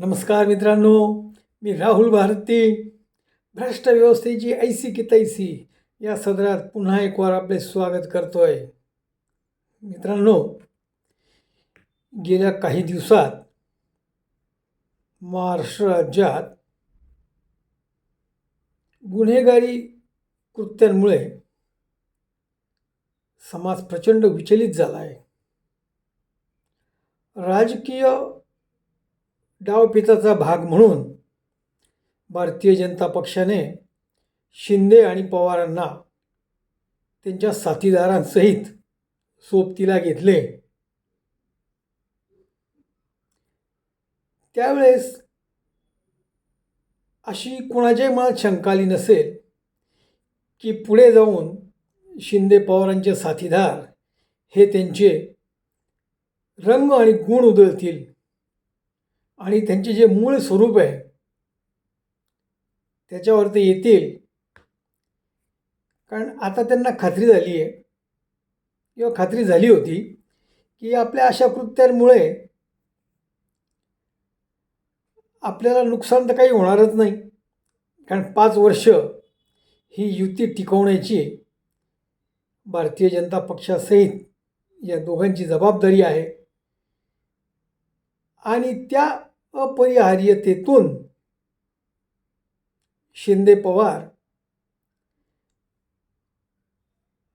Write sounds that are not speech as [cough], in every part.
नमस्कार मित्रांनो मी राहुल भारती भ्रष्ट व्यवस्थेची ऐसी की तैसी या सदरात पुन्हा एक वार आपले स्वागत करतो आहे मित्रांनो गेल्या काही दिवसात महाराष्ट्र राज्यात गुन्हेगारी कृत्यांमुळे समाज प्रचंड विचलित झाला आहे राजकीय डावपेचाचा भाग म्हणून भारतीय जनता पक्षाने शिंदे आणि पवारांना त्यांच्या साथीदारांसहित सोबतीला घेतले. त्यावेळेस अशी कुणाच्याही मनात शंका आली नसेल की पुढे जाऊन शिंदे पवारांचे साथीदार हे त्यांचे रंग आणि गुण उधळतील आणि त्यांचे जे मूळ स्वरूप आहे त्याच्यावर ते येतील. कारण आता त्यांना खात्री झाली आहे किंवा खात्री झाली होती की आपल्या अशा कृत्यांमुळे आपल्याला नुकसान तर काही होणारच नाही. कारण पाच वर्ष ही युती टिकवण्याची भारतीय जनता पक्षासहित या दोघांची जबाबदारी आहे. आणि त्या अपरिहार्यतेतून शिंदे पवार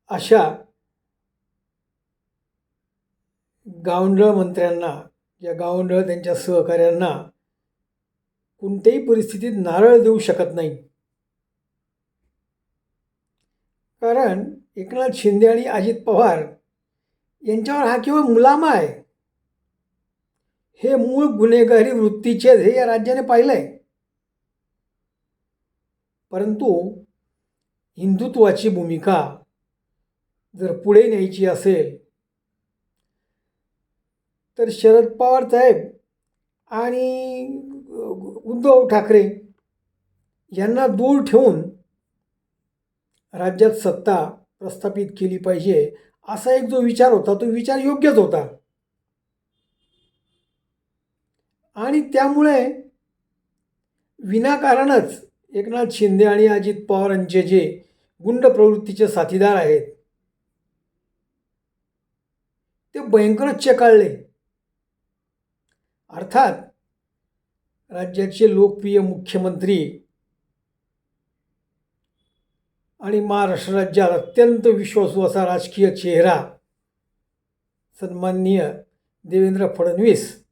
अशा गावंढळ मंत्र्यांना या गावंढळ त्यांच्या सहकाऱ्यांना कोणत्याही परिस्थितीत नारळ देऊ शकत नाही. कारण एकनाथ शिंदे आणि अजित पवार यांच्यावर हा केवळ मुलामा आहे. हे मूळ गुन्हेगारी वृत्तीचे हे या राज्याने पाहिलं आहे परंतु हिंदुत्वाची भूमिका जर पुढे न्यायची असेल तर शरद पवार साहेब आणि उद्धव ठाकरे यांना दूर ठेवून राज्यात सत्ता प्रस्थापित केली पाहिजे असा एक जो विचार होता तो विचार योग्यच होता. आणि त्यामुळे विनाकारणच एकनाथ शिंदे आणि अजित पवारांचे जे गुंड प्रवृत्तीचे साथीदार आहेत ते भयंकरच चेकाळले. अर्थात राज्याचे लोकप्रिय मुख्यमंत्री आणि महाराष्ट्र राज्यात अत्यंत विश्वासू असा राजकीय चेहरा सन्माननीय देवेंद्र फडणवीस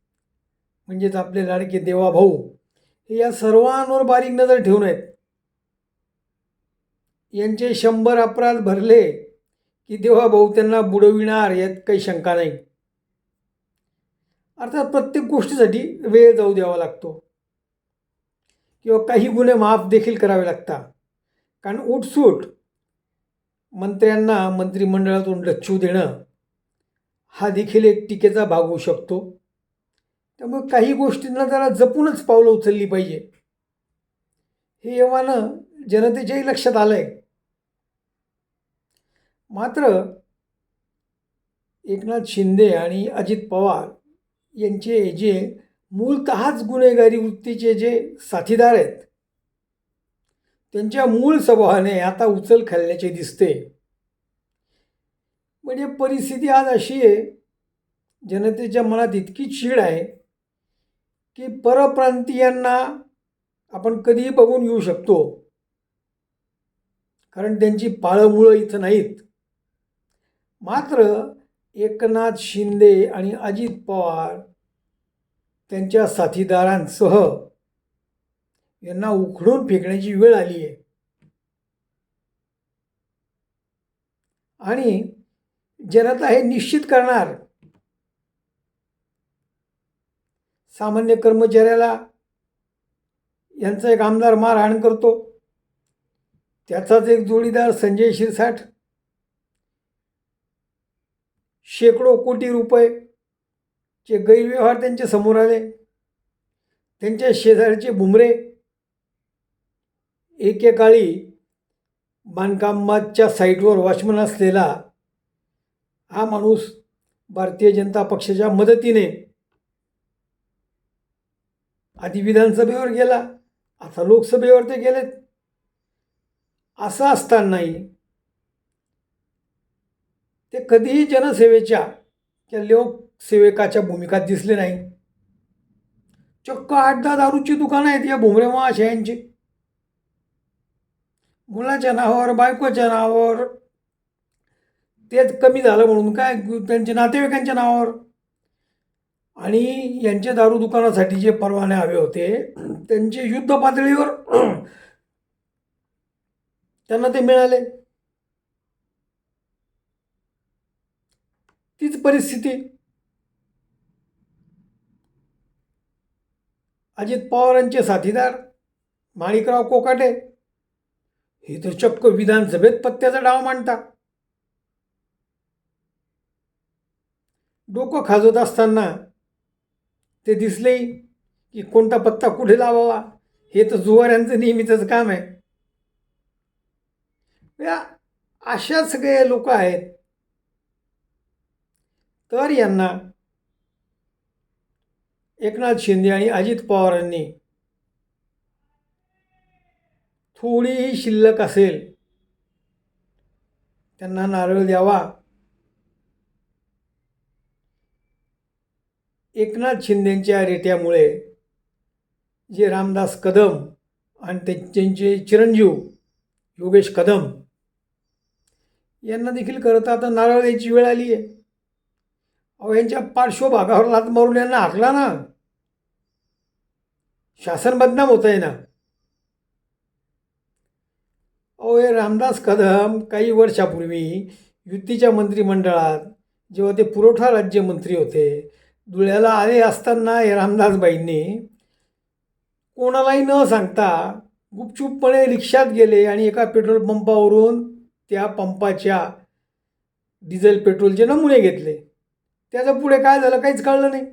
म्हणजेच आपले लाडके देवाभाऊ हे या सर्वांवर बारीक नजर ठेवून आहेत. यांचे शंभर अपराध भरले की देवाभाऊ त्यांना बुडविणार यात काही शंका नाही. अर्थात प्रत्येक गोष्टीसाठी वेळ जाऊ द्यावा लागतो. किंवा काही गुन्हे माफ देखील करावे लागतात. कारण उठसूट मंत्र्यांना मंत्रिमंडळातून लच्छू देणं हा देखील एक टीकेचा भाग होऊ शकतो. त्यामुळे काही गोष्टींना जरा जपूनच पावलं उचलली पाहिजे. हे यवानं जनतेच्याही लक्षात आलं आहे मात्र एकनाथ शिंदे आणि अजित पवार यांचे जे मूळतःच गुन्हेगारी वृत्तीचे जे साथीदार आहेत त्यांच्या मूळ स्वभावाने आता उचल खाल्ल्याचे दिसते. म्हणजे परिस्थिती आज अशी आहे जनतेच्या मनात इतकी चीड आहे की परप्रांतीयांना आपण कधीही बघून येऊ शकतो. कारण त्यांची पाळंमुळं इथं नाहीत. मात्र एकनाथ शिंदे आणि अजित पवार त्यांच्या साथीदारांसह यांना उखडून फेकण्याची वेळ आली आहे. आणि जनता हे निश्चित करणार सामान्य कर्मचाऱ्याला यांचा एक आमदार मारहाण करतो. त्याचाच एक जोडीदार संजय शिरसाट. शेकडो कोटी रुपये चे गैरव्यवहार त्यांच्यासमोर आले. त्यांच्या शेजारचे भुमरे एकेकाळी बांधकामाच्या साईटवर वॉचमन असलेला हा माणूस भारतीय जनता पक्षाच्या मदतीने आधी विधानसभेवर गेला आता लोकसभेवर ते गेलेत. असं असतानाही ते कधीही जनसेवेच्या किंवा लोकसेवकाच्या भूमिकात दिसले नाही चक्क आठ दहा दारूची दुकानं आहेत या भुमरे महाशयांची. मुलाच्या नावावर बायकोच्या नावावर तेच कमी झालं म्हणून काय? त्यांच्या नातेवाईकांच्या नावावर. आणि यांच्या दारू दुकानासाठी जे परवाने हवे होते त्यांचे युद्ध पातळीवर [clears throat] त्यांना ते मिळाले. तीच परिस्थिती. अजित पवारांचे साथीदार माणिकराव कोकाटे हे तर चक्क विधानसभेत पत्त्याचा डाव मांडता. डोकं खाजवत असताना ते दिसलेही की कोणता पत्ता कुठे लावावा? हे तर जुवाऱ्यांचं नेहमीचंच काम आहे. या अशा सगळे लोक आहेत. तर यांना एकनाथ शिंदे आणि अजित पवारांनी थोडीही शिल्लक असेल त्यांना नारळ द्यावा. एकनाथ शिंदेंच्या रेट्यामुळे जे रामदास कदम आणि त्यांचे चिरंजीव योगेश कदम यांना देखील करता आता नारळ द्यायची वेळ आली आहे. अहो यांच्या पार्श्वभागावर लात मारून यांना हाकला ना. शासन बदनाम होत आहे ना. अहो हे रामदास कदम काही वर्षापूर्वी युतीच्या मंत्रिमंडळात जेव्हा ते पुरवठा राज्यमंत्री होते धुळ्याला आले असताना हे रामदासबाईंनी कोणालाही न सांगता गुपचूपपणे रिक्षात गेले आणि एका पेट्रोल पंपावरून त्या पंपाच्या डिझेल पेट्रोलचे नमुने घेतले. त्याचं पुढे काय झालं काहीच कळलं नाही.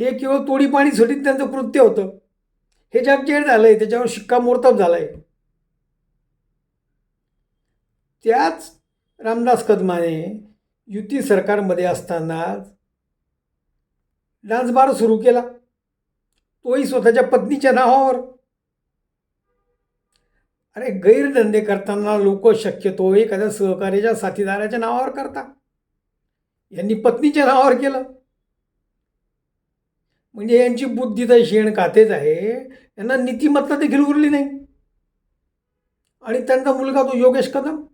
हे केवळ तोडी पाणी सुटीत त्यांचं कृत्य होतं. हे जगजेड झालं आहे त्याच्यावर शिक्कामोर्तब झाला आहे त्याच रामदास कदमाने युती सरकारमध्ये असताना डान्स बार सुरू केला. तोही स्वतःच्या पत्नीच्या नावावर. अरे गैरधंदे करताना लोक शक्यतो एखाद्या सहकार्याच्या साथीदाराच्या नावावर करता यांनी पत्नीच्या नावावर केलं. म्हणजे यांची बुद्धी तर शेण खातेच आहे. यांना नीतिमत्ता देखील उरली नाही. आणि त्यांचा मुलगा तो योगेश कदम.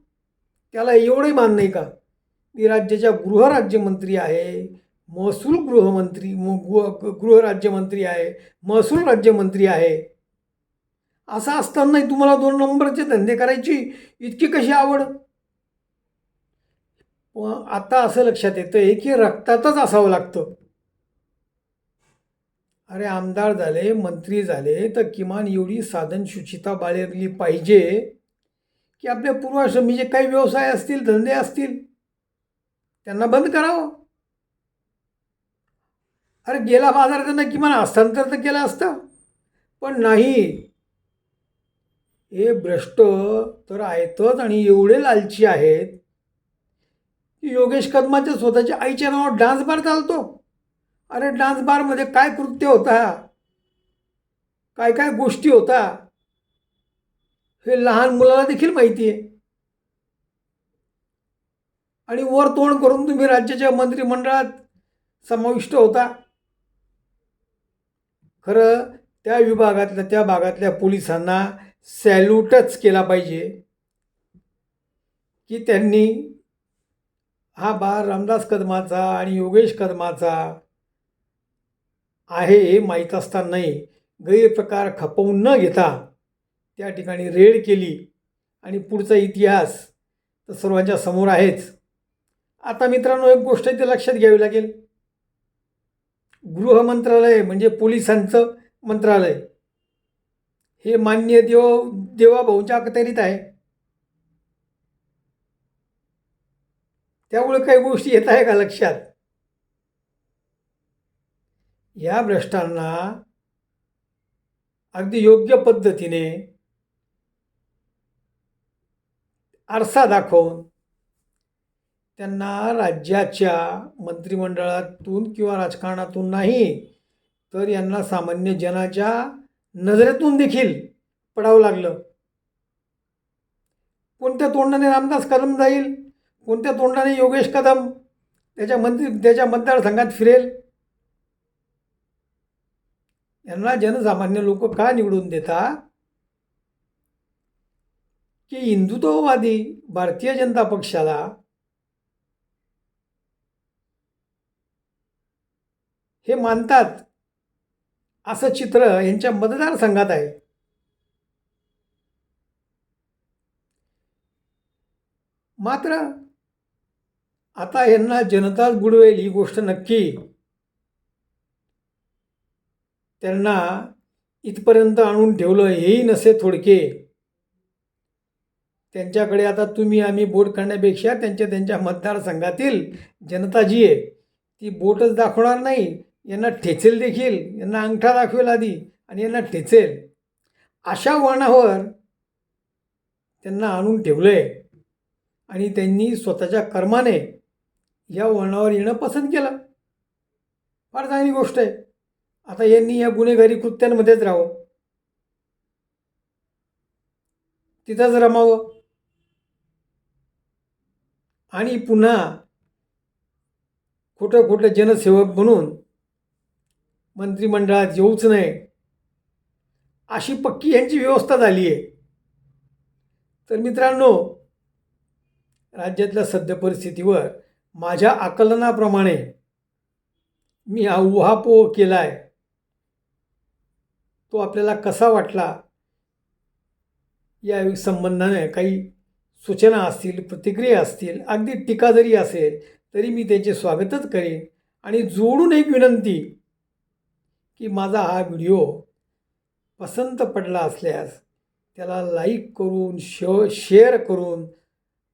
त्याला एवढंही मान नाही का? मी राज्याच्या गृहराज्यमंत्री आहे. महसूल गृहमंत्री गृह गृहराज्यमंत्री आहे महसूल राज्यमंत्री आहे. असं असतानाही तुम्हाला दोन नंबरचे धंदे करायची इतकी कशी आवड? व आता असं लक्षात येतं आहे की रक्तातच असावं लागतं. अरे आमदार झाले मंत्री झाले तर किमान एवढी साधन शुचिता बाळगली पाहिजे की आपल्या पूर्वाश्रमी जे काही व्यवसाय असतील धंदे असतील त्यांना बंद करावं. अरे गेला बाजार त्यांना किमान हस्तांतर तर केलं असतं. पण नाही. हे भ्रष्ट तर आहेतच आणि एवढे लालची आहेत की योगेश कदमाच्या स्वतःच्या आईच्या नावावर डान्स बार चालतो. अरे डान्स बारमध्ये काय कृत्य होता? काय काय गोष्टी होता? हे लहान मुलाला देखील माहिती आहे आणि वर तोंड करून तुम्ही राज्याच्या मंत्रिमंडळात समाविष्ट होता. खरं त्या विभागातल्या त्या भागातल्या पोलिसांना सॅल्यूटच केला पाहिजे. की त्यांनी हा बार रामदास कदमाचा आणि योगेश कदमाचा आहे हे माहीत असतानाही गैरप्रकार खपवून न घेता त्या ठिकाणी रेड केली आणि पुढचा इतिहास तर सर्वांच्या समोर आहेच. आता मित्रांनो एक गोष्ट इथे लक्षात घ्यावी लागेल. गृह मंत्रालय म्हणजे पोलिसांचं मंत्रालय. हे मान्य देव देवाभाऊंच्या अखत्यारीत आहे. त्यामुळे काही गोष्टी येत आहे का लक्षात? या भ्रष्टांना अगदी योग्य पद्धतीने आरसा दाखवून त्यांना राज्याच्या मंत्रिमंडळातून किंवा राजकारणातून नाही तर यांना सामान्य जनाच्या नजरेतून देखील पडावं लागलं. कोणत्या तोंडाने रामदास कदम जाईल? कोणत्या तोंडाने योगेश कदम? त्याच्या मंत्री त्याच्या मतदारसंघात फिरेल? यांना जनसामान्य लोक का निवडून देतात? की हिंदुत्ववादी भारतीय जनता पक्षाला हे मानतात. असं चित्र यांच्या मतदारसंघात आहे. मात्र आता यांना जनताच बुडवेल ही गोष्ट नक्की. त्यांना इथपर्यंत आणून ठेवलं हेही नसे थोडके. त्यांच्याकडे आता तुम्ही आम्ही बोट करण्यापेक्षा त्यांच्या त्यांच्या मतदारसंघातील जनता जी आहे ती बोटच दाखवणार नाही. यांना ठेचेल देखील यांना अंगठा दाखवेल आधी आणि यांना ठेचेल. अशा वळणावर त्यांना आणून ठेवलं आहे आणि त्यांनी स्वतःच्या कर्माने या वळणावर येणं पसंत केलं. फार चांगली गोष्ट आहे. आता यांनी या गुन्हेगारी कृत्यांमध्येच राहावं. तिथंच रमावं. आणि पुन्हा खोटं खोटं जनसेवक म्हणून मंत्रिमंडळात येऊच नये. अशी पक्की यांची व्यवस्था झाली आहे तर मित्रांनो राज्यातल्या सद्य परिस्थितीवर माझ्या आकलनाप्रमाणे मी हा उहापोह केला आहे तो आपल्याला कसा वाटला या संबंधाने काही सूचना असतील प्रतिक्रिया असतील अगदी टीका जरी असेल तरी मी त्याचे स्वागतच करेन. आणि जोडून एक विनंती की माझा हा व्हिडिओ पसंत पडला असल्यास त्याला लाईक करून श शेअर करून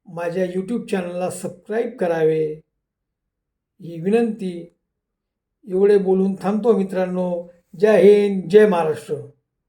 माझ्या यूट्यूब चॅनलला सबस्क्राईब करावे. ही विनंती. एवढे बोलून थांबतो मित्रांनो. जय हिंद जय महाराष्ट्र.